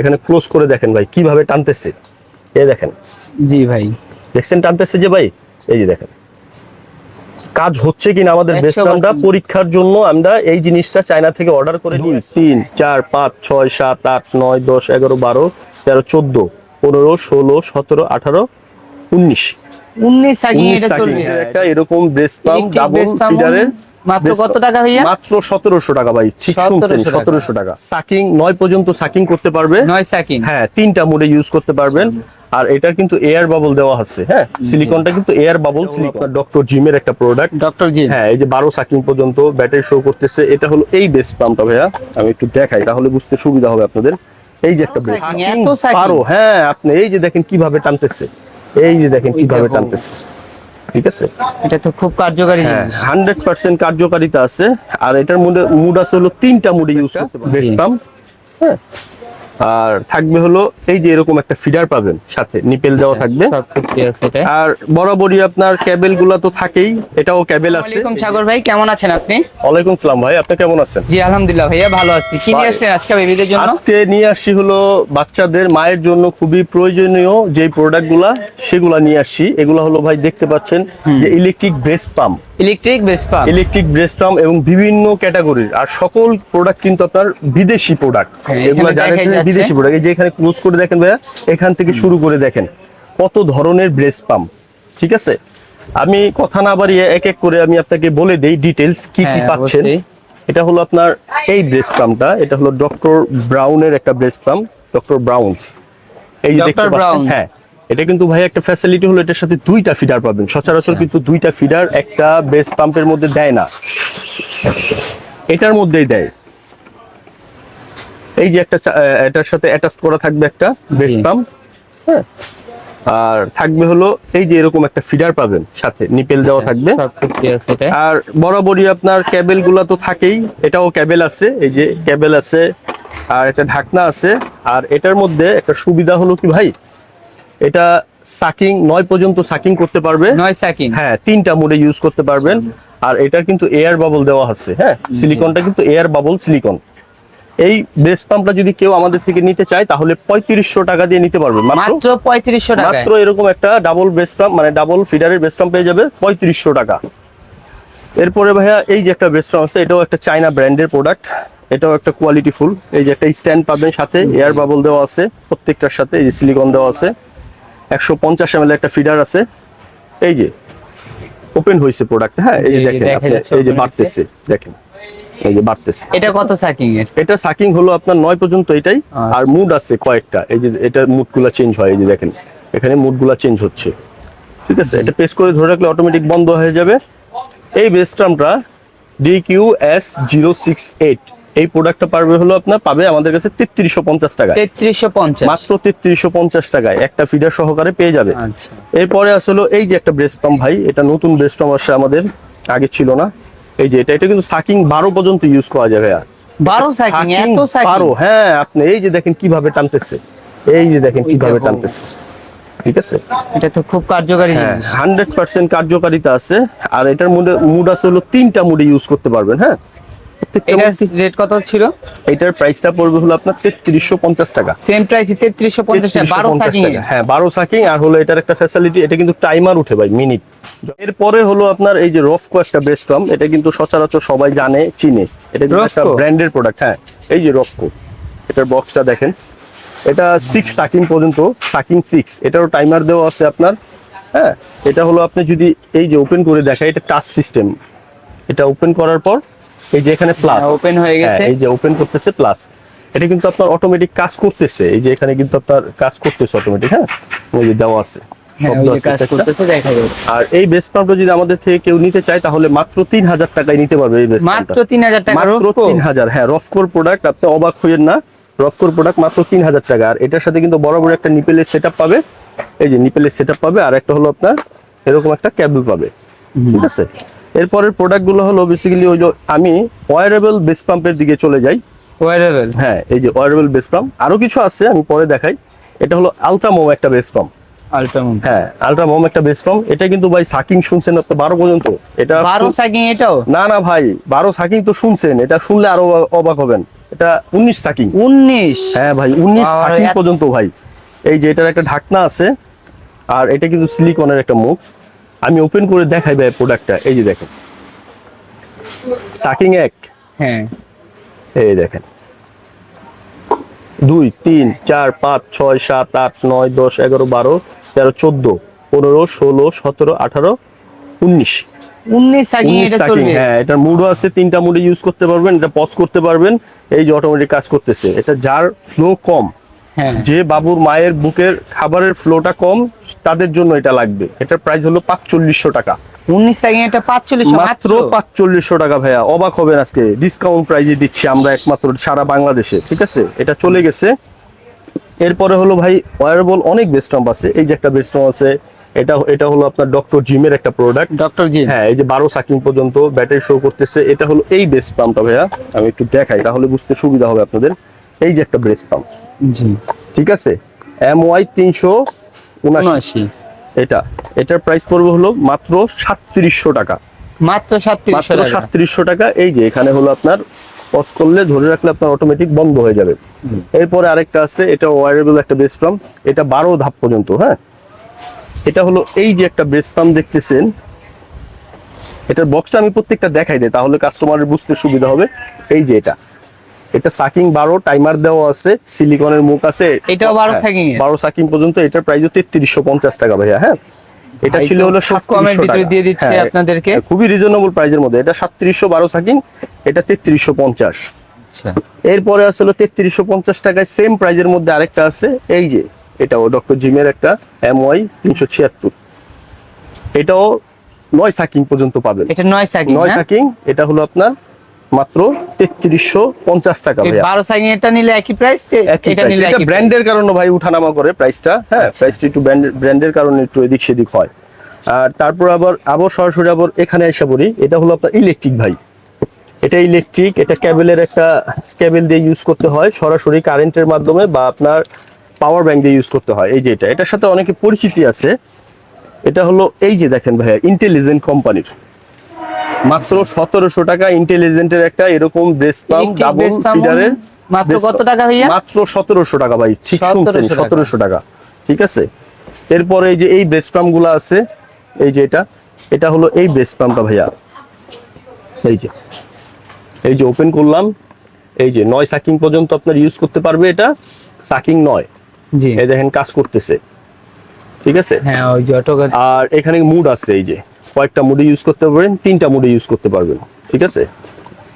এখানে ক্লোজ করে দেখেন ভাই কীভাবে টানতেছে। এই দেখেন। জি ভাই। দেখছেন টানতেছে যে ভাই? এই যে দেখেন। কাজ হচ্ছে কিনা আমাদের বেসলামটা পরীক্ষার জন্য আমরা এই জিনিসটা চায়না থেকে অর্ডার করে নিই তিন চার পাঁচ ছয় সাত আট নয় দশ এগারো বারো তেরো চোদ্দ পনেরো ষোলো সতেরো আঠারো উনিশ। উনিশ একটা এরকম ব্রেস পাম্প ডাবল ফিডারের মাত্র কত টাকা ভাইয়া? মাত্র সতেরোশো টাকা ভাই ঠিক শুনছেন 1700 টাকা। সাকিং নয় পর্যন্ত সাকিং করতে পারবে। নয় সাকিং হ্যাঁ তিনটা মোডে ইউজ করতে পারবেন। আর এটার কিন্তু এয়ার বাবল দেওয়া আছে হ্যাঁ? সিলিকনটা কিন্তু এয়ার বাবল সিলিকন ডক্টর জিমের একটা প্রোডাক্ট ডক্টর জি হ্যাঁ এই যে বারো সাকিং পর্যন্ত ব্যাটারি শো করতেছে। এটা হলো এই বেস পাম্পটা ভাইয়া। আমি একটু দেখাই তাহলে বুঝতে সুবিধা হবে আপনাদের। এই যে একটা ব্রেস? পারো হ্যাঁ আপনি এই যে দেখেন কীভাবে টানতেছে। এই যে দেখেন কীভাবে টানতেছে। ঠিক আছে? এটা তো খুব কার্যকারী হ্যাঁ জিনিস। হান্ড্রেড পার্সেন্ট কার্যকারিতা আছে। আর এটার মধ্যে মুড আছে হলো তিনটা মুডে ইউজ করতে পারবেন বেস পাম্প হ্যাঁ। আর থাকবে হলো এই যে এরকম একটা ফিডার পাবেন সাথে নিপেল দেওয়া থাকবে। আছে এটা। আর বরাবরই আপনার ক্যাবেলগুলা তো থাকেই এটাও ক্যাবেল আছে। আসসালামাইকুম সাগর ভাই কেমন আছেন আপনি? ওয়ালাইকুম সালাম ভাই আপনি কেমন আছেন? জি আলহামদুলিল্লাহ ভাইয়া ভালো আছি। কি নিয়ে। আসছেন আজকে বেবিদের জন্য? আজকে নিয়ে আসছি হলো বাচ্চাদের মায়ের জন্য খুবই প্রয়োজনীয় যে প্রোডাক্টগুলা সেগুলা নিয়ে আসছি এগুলা হলো ভাই দেখতে পাচ্ছেন যে ইলেকট্রিক ব্রেস্ট পাম্প ইলেকট্রিক বেসপা ইলেকট্রিক ব্রেস্ট পাম্প এবং বিভিন্ন ক্যাটাগরির আর সকল প্রোডাক্ট কিন্তু আপনার বিদেশি প্রোডাক্ট হ্যাঁ, এগুলো জানেন। বিদেশি প্রোডাক্ট এই যে এখানে ক্লোজ করে দেখেন ভাইয়া এখান থেকে শুরু করে দেখেন কত ধরনের ব্রেস্ট পাম্প ঠিক আছে? আমি কথা না বাড়িয়ে এক এক করে আমি আপনাকে বলে দেই ডিটেলস কি কি হ্যাঁ, পাচ্ছেন। এটা হলো আপনার এই ব্রেস্ট পাম্পটা এটা হলো ডক্টর ব্রাউনের একটা ব্রেস্ট পাম্প ডক্টর ব্রাউন এই যে. দেখতে পাচ্ছেন হ্যাঁ। এটা কিন্তু ভাই একটা ফ্যাসিলিটি হলো এটার সাথে দুইটা ফিডার পাবেন। সচরাচর আচ্ছা। কিন্তু দুইটা ফিডার একটা বেস পাম্পের মধ্যে দেয় না। এটার মধ্যেই দেয়। এই যে একটা এটার সাথে অ্যাটাচ করা থাকবে একটা বেস পাম্প হ্যাঁ? আর থাকবে হলো এই যে এরকম একটা ফিডার পাবেন সাথে নিপেল দেওয়া থাকবে। আছে এটা। আর বরাবরই আপনার ক্যাবেলগুলা তো থাকেই এটাও ক্যাবেল আছে এই যে ক্যাবেল আছে আর একটা ঢাকনা আছে আর এটার মধ্যে একটা সুবিধা হলো কি ভাই? এটা সাকিং নয় পর্যন্ত সাকিং করতে পারবে। নয় সাকিং হ্যাঁ তিনটা মোডে ইউজ করতে পারবেন। আর এটার কিন্তু এয়ার বাবল দেওয়া আছে হ্যাঁ? সিলিকনটা কিন্তু এয়ার বাবল সিলিকন এই ব্রেস পাম্পটা যদি কেউ আমাদের থেকে নিতে চায় তাহলে পঁয়ত্রিশশো টাকা দিয়ে নিতে পারবে। মাত্র? পঁয়ত্রিশশো টাকা মাত্র এরকম একটা ডাবল বেস পাম্প মানে ডাবল ফিডারের বেস পাম্প পেয়ে যাবে পঁয়ত্রিশশো টাকা। এরপরে ভাইয়া এই যে একটা বেস পাম্প আছে এটাও একটা চাইনা ব্র্যান্ডের প্রোডাক্ট এটাও একটা কোয়ালিটি ফুল এই যে একটা স্ট্যান্ড পাবেন সাথে এয়ার বাবল দেওয়া আছে প্রত্যেকটার সাথে এই যে সিলিকন দেওয়া আছে। একশো পঞ্চাশ এম একটা ফিডার আছে। এই যে ওপেন হয়েছে প্রোডাক্ট হ্যাঁ? এই যে দেখেন এই যে বাড়তেছে দেখেন। এই যে বাড়তেছে। এটা কত সাকিং এটা সাকিং হলো আপনার নয় পর্যন্ত এটাই আচ্ছা। আর মুড আছে কয়েকটা। এই যে এটার মুডগুলা চেঞ্জ হয় এই যে দেখেন। এখানে মুডগুলা চেঞ্জ হচ্ছে। ঠিক আছে? এটা প্রেস করে ধরে রাখলে অটোমেটিক বন্ধ হয়ে যাবে। এই বেস্টামটা D Q S zero six eight এই প্রোডাক্টটা পারবে হলো আপনার পাবে আমাদের কাছে তেত্রিশশো পঞ্চাশ টাকায়। তেত্রিশশো পঞ্চাশ। মাত্র তেত্রিশশো পঞ্চাশ টাকায় একটা ফিডার সহকারে পেয়ে যাবে। আচ্ছা। এরপরে আসলে এই যে একটা ব্রেস্ট পাম্প ভাই এটা নতুন ব্রেস্ট পাম্প আসছে আমাদের আগে ছিল না। এই যে এটা এটা কিন্তু সাকিং বারো পর্যন্ত ইউজ করা যাবে আর বারো সাকিং পারো হ্যাঁ আপনি এই যে দেখেন কীভাবে টানতেছে এই যে দেখেন কীভাবে টানতেছে ঠিক আছে? এটা তো খুব কার্যকারী হ্যাঁ জিনিস। হান্ড্রেড পার্সেন্ট কার্যকারিতা আছে আর এটার মধ্যে মুড আছে হলো তিনটা মুডে ইউজ করতে পারবেন হ্যাঁ? রেট কত ছিল? এটার প্রাইসটা পড়বে হলো আপনার তেত্রিশশো পঞ্চাশ টাকা। সেম প্রাইস তেত্রিশশো পঞ্চাশ টাকা বারো 3350 সাকিং হ্যাঁ বারো সাকিং আর হলো এটার একটা ফ্যাসিলিটি এটা কিন্তু টাইমার উঠে ভাই মিনিট এরপরে হলো আপনার এই যে রফকো একটা বেস্ট পাম্প এটা কিন্তু সচরাচর সবাই জানে চিনে। এটা কিন্তু একটা ব্র্যান্ডের প্রোডাক্ট হ্যাঁ। এই যে রফকো এটার বক্সটা দেখেন। এটা সিক্স সাকিং পর্যন্ত সাকিং সিক্স এটারও টাইমার দেওয়া আছে আপনার হ্যাঁ। এটা হলো আপনি যদি এই যে ওপেন করে দেখা এটা টাচ সিস্টেম এটা ওপেন করার পর এই যে এখানে প্লাস ওপেন হয়ে গেছে। এই যে ওপেন করতেছে প্লাস এটা কিন্তু আপনার অটোমেটিক কাজ করতেছে। এই যে এখানে কিন্তু আপনার কাজ করতেছে অটোমেটিক হ্যাঁ? ওই যে দেওয়া আছে। হ্যাঁ আর এই বেস পাম্পটা যদি আমাদের থেকে কেউ নিতে চায় তাহলে মাত্র তিন হাজার টাকায় নিতে পারবে এই বেস মাত্র তিন হাজার টাকা মাত্র তিন হাজার হ্যাঁ রফকোর প্রোডাক্ট আপনি অবাক হইয়েন না। রফকোর প্রোডাক্ট মাত্র তিন হাজার টাকা। আর এটার সাথে কিন্তু বড় বড় একটা নিপেলের সেট পাবে। এই যে নিপেলের সেট পাবে। আর একটা হলো আপনার এরকম একটা ক্যাবল পাবে। ঠিক আছে? এরপরের প্রোডাক্টগুলো হলো বেসিক্যালি ওই যে আমি ওয়ারেবল বেস পাম্পের দিকে চলে যাই। ওয়ারেবল হ্যাঁ এই যে ওয়ারেবল বেস পাম্প আরও কিছু আছে আমি পরে দেখাই। এটা হলো আলট্রামোম একটা বেস পাম্প আলট্রামুন হ্যাঁ আলট্রামোম একটা বেস পাম্প এটা কিন্তু ভাই সাকিং শুনছেন আপনি বারো পর্যন্ত? এটা বারো সাকিং এটাও? না না ভাই বারো সাকিং তো শুনছেন। এটা শুনলে আরও অবাক হবেন। এটা উনিশ সাকিং উনিশ? হ্যাঁ ভাই উনিশ বাবা রে, সাকিং পর্যন্ত ভাই। এই যে এটার একটা ঢাকনা আছে আর এটা কিন্তু সিলিকনের একটা মুখ। আমি ওপেন করে দেখাই ভাই প্রোডাক্টটা এই যে দেখেন। সাকিং এক হ্যাঁ। এই দেখেন। দুই তিন চার পাঁচ ছয় সাত আট নয় দশ এগারো বারো তেরো চোদ্দ পনেরো ষোলো সতেরো আঠারো উনিশ। উনিশ এটা হ্যাঁ এটার মুডও আছে তিনটা মুডে ইউজ করতে পারবেন এটা পজ করতে পারবেন এই যে অটোমেটিক কাজ করতেছে। এটা যার ফ্লো কম হ্যাঁ যে বাবুর মায়ের বুকের খাবারের ফ্লোটা কম তাদের জন্য এটা লাগবে। এটার প্রাইস হলো পাঁচচল্লিশশো টাকা। উনিশ সাকিং এটা পাঁচচল্লিশ মাত্র পাঁচচল্লিশশো টাকা ভাইয়া। অবাক হবেন আজকে। ডিসকাউন্ট প্রাইজে দিচ্ছি আমরা একমাত্র সারা বাংলাদেশে ঠিক আছে? এটা চলে গেছে। এরপরে হলো ভাই ওয়ারেবল অনেক বেস্টম্প আছে। এই যে একটা বেস্টম্প আছে এটা এটা হলো আপনার ডক্টর জিমের একটা প্রোডাক্ট ডক্টর জি হ্যাঁ এই যে বারো সাকিং পর্যন্ত ব্যাটারি শো করতেছে। এটা হলো এই বেস্ট পাম্পটা ভাইয়া। আমি একটু দেখাই তাহলে বুঝতে সুবিধা হবে আপনাদের। এই যে একটা ব্রেস্ট পাম্প জি। ঠিক আছে? এম ওয়াই তিনশো উনআশি এটা। এটার প্রাইস পড়বে হলো মাত্র সাতত্রিশশো টাকা। মাত্র সাতত্রিশশো সাতত্রিশশো টাকা। এই যে এখানে হলো আপনার পজ করলে ধরে রাখলে আপনার অটোমেটিক বন্ধ হয়ে যাবে। এরপরে আরেকটা আছে এটা ওয়ারেবল একটা বেস্ট পাম্প এটা বারো ধাপ পর্যন্ত হ্যাঁ? এটা হলো এই যে একটা বেস্ট পাম্প দেখতেছেন। এটার বক্সটা আমি প্রত্যেকটা দেখাই দেয় তাহলে কাস্টমারের বুঝতে সুবিধা হবে। এই যে এটা। এটা সাকিং বারো টাইমার দেওয়া আছে সিলিকনের মুখ আছে। এটাও 12 সাকিং sucking বারো সাকিং পর্যন্ত এটার প্রাইস তেত্রিশশো পঞ্চাশ টাকা ভাইয়া হ্যাঁ। এটা ছিল হলো খুব কমের ভিতরে দিয়ে দিচ্ছে হ্যাঁ, আপনাদেরকে। খুবই রিজনেবল প্রাইজের মধ্যে। এটা সাতত্রিশশো বারো সাকিং এটা তেত্রিশশো পঞ্চাশ। আচ্ছা। এরপরে আসলে তেত্রিশশো পঞ্চাশ টাকায় সেম প্রাইজের মধ্যে আরেকটা আছে এই যে এটাও ডক্টর জিমের একটা এম ওয়াই তিনশো ছিয়াত্তর। এটাও নয় সাকিং পর্যন্ত পাবেন। এটা নয় সাকিং নয় হ্যাঁ? সাকিং এটা হলো আপনার মাত্র তেত্রিশশো পঞ্চাশ টাকা এই বারো এটা নিলে একই প্রাইস এটা নিলে ব্র্যান্ডের কারণে ভাই উঠানামা করে প্রাইসটা হ্যাঁ আচ্ছা। প্রাইসটা একটু ব্র্যান্ডের কারণে একটু এদিক সেদিক হয়। আর তারপর আবার আবার সরাসরি আবার এখানে এসে পড়ি এটা হলো আপনার ইলেকট্রিক ভাই। এটা ইলেকট্রিক এটা ক্যাবেলের একটা ক্যাবেল দিয়ে ইউজ করতে হয় সরাসরি কারেন্টের মাধ্যমে বা আপনার পাওয়ার ব্যাংক দিয়ে ইউজ করতে হয় এই যে এটা। এটার সাথে অনেকে পরিচিতি আছে। এটা হলো এই যে দেখেন ভাইয়া ইন্টেলিজেন্ট কোম্পানির মাত্র সতেরোশো টাকা ইন্টেলিজেন্টের একটা এরকম ব্রেস্ট পাম্প ডাবল ফিডারের মাত্র কত টাকা ভাইয়া? মাত্র সতেরোশো টাকা ভাই ঠিক শুনছেন সতেরোশো টাকা। ঠিক আছে? এরপরে এই যে এই বেস্ট পাম্পগুলো আছে এই যে এটা এটা হলো এই বেস্ট পাম্পটা ভাইয়া। এই যে এই যে ওপেন করলাম এই যে নয় সাকিং পর্যন্ত আপনার ইউজ করতে পারবে এটা সাকিং নয়। জি। এই দেখেন কাজ করতেছে ঠিক আছে? হ্যাঁ ওই যে অটো আর এখানে মুড আছে এই যে। কয়েকটা মুডে ইউজ করতে পারবেন তিনটা মুডে ইউজ করতে পারবেন ঠিক আছে?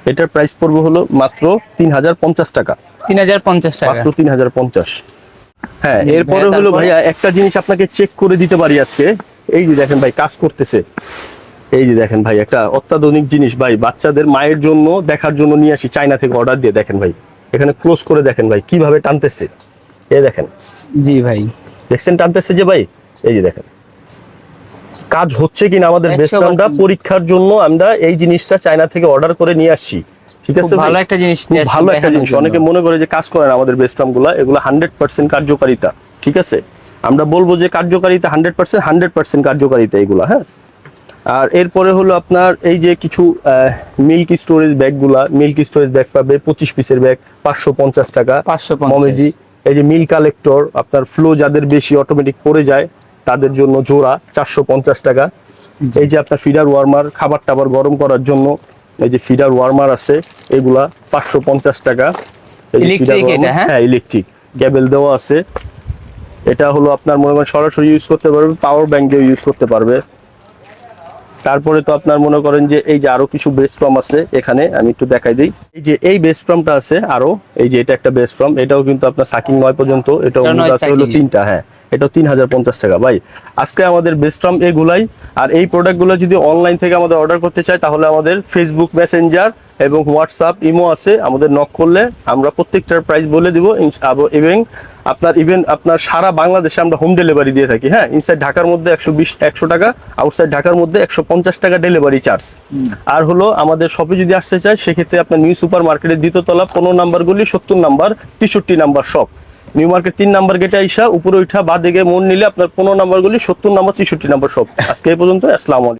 এটার প্রাইস পড়বে হলো মাত্র তিন হাজার পঞ্চাশ টাকা। তিন হাজার পঞ্চাশ টাকা। মাত্র তিন হাজার পঞ্চাশ। হ্যাঁ এরপরে হলো ভাইয়া একটা জিনিস আপনাকে চেক করে দিতে পারি আজকে। এই যে দেখেন ভাই কাজ করতেছে। এই যে দেখেন ভাই একটা অত্যাধুনিক জিনিস ভাই বাচ্চাদের মায়ের জন্য দেখার জন্য নিয়ে আসি চায়না থেকে অর্ডার দিয়ে দেখেন ভাই। এখানে ক্লোজ করে দেখেন ভাই কীভাবে টানতেছে। এই দেখেন। জি ভাই। দেখছেন টানতেছে যে ভাই? এই যে দেখেন। কাজ হচ্ছে কিনা আমাদের 100% পরীক্ষার জন্য আমরা এই জিনিসটা চায়না থেকে অর্ডার করে নিয়ে আসছি। ঠিক আছে খুব ভালো একটা জিনিস খুব নিয়ে আসছেন ভালো একটা জিনিস। অনেকে মনে করে যে কাজ করে না আমাদের বেস্ট্রামগুলা এগুলো হান্ড্রেড পার্সেন্ট কার্যকারিতা। ঠিক আছে? আমরা বলব যে কার্যকারিতা হান্ড্রেড পার্সেন্ট হান্ড্রেড পার্সেন্ট কার্যকারিতা এগুলা হ্যাঁ? আর এরপরে হলো আপনার এই যে কিছু মিল্ক স্টোরেজ ব্যাগগুলা মিল্ক স্টোরেজ ব্যাগ পাবে পঁচিশ পিসের ব্যাগ পাঁচশো পঞ্চাশ টাকা। 550 মমেজি এই যে মিল কালেক্টর আপনার ফ্লো যাদের বেশি অটোমেটিক পড়ে যায় তাদের জন্য জোড়া চারশো পঞ্চাশ টাকা। এই যে আপনার ফিডার ওয়ার্মার খাবার টাবার গরম করার জন্য এই যে ফিডার ওয়ার্মার আছে এগুলা পাঁচশো পঞ্চাশ টাকা। হ্যাঁ? হ্যাঁ ইলেকট্রিক গ্যাবেল দেওয়া আছে। এটা হলো আপনার মনে করেন সরাসরি ইউজ করতে পারবে পাওয়ার ব্যাংক দিয়ে ইউজ করতে পারবে। তারপরে তো আপনার মনে করেন যে এই যে আরও কিছু বেস্ট ফ্রম আছে এখানে আমি একটু দেখাই দিই। এই যে এই বেস্ট ফর্মটা আছে আরও এই যে এটা একটা বেস্ট ফ্রম এটাও কিন্তু আপনার সাকিং নয় পর্যন্ত এটাও এটা আছে হলো তিনটা হ্যাঁ এটা তিন হাজার পঞ্চাশ টাকা। ভাই আজকে আমাদের বেস্ট ফর্ম এগুলাই আর এই প্রোডাক্টগুলো যদি অনলাইন থেকে আমাদের অর্ডার করতে চাই তাহলে আমাদের ফেসবুক মেসেঞ্জার এবং হোয়াটসঅ্যাপ ইমো আছে আমাদের নক করলে আমরা প্রত্যেকটার প্রাইস বলে দিব এবং আপনার ইভেন আপনার সারা বাংলাদেশে আমরা হোম ডেলিভারি দিয়ে থাকি। হ্যাঁ ইনসাইড ঢাকার মধ্যে একশো বিশ একশো টাকা আউটসাইড ঢাকার মধ্যে একশো পঞ্চাশ টাকা ডেলিভারি চার্জ আর হলো আমাদের শপে যদি আসতে চায় সেক্ষেত্রে আপনার নিউ সুপার মার্কেটের দ্বিতীয়তলা পনেরো নাম্বারগুলি সত্তর নাম্বার তেষট্টি নাম্বার শপ নিউ মার্কেট তিন নাম্বার গেটে আইসা উপরে উঠা বা দিকে মন নিলে আপনার পনেরো নাম্বারগুলি সত্তর নাম্বার তেষট্টি নাম্বার শপ আজকে এই পর্যন্ত আসসালামু আলাইকুম।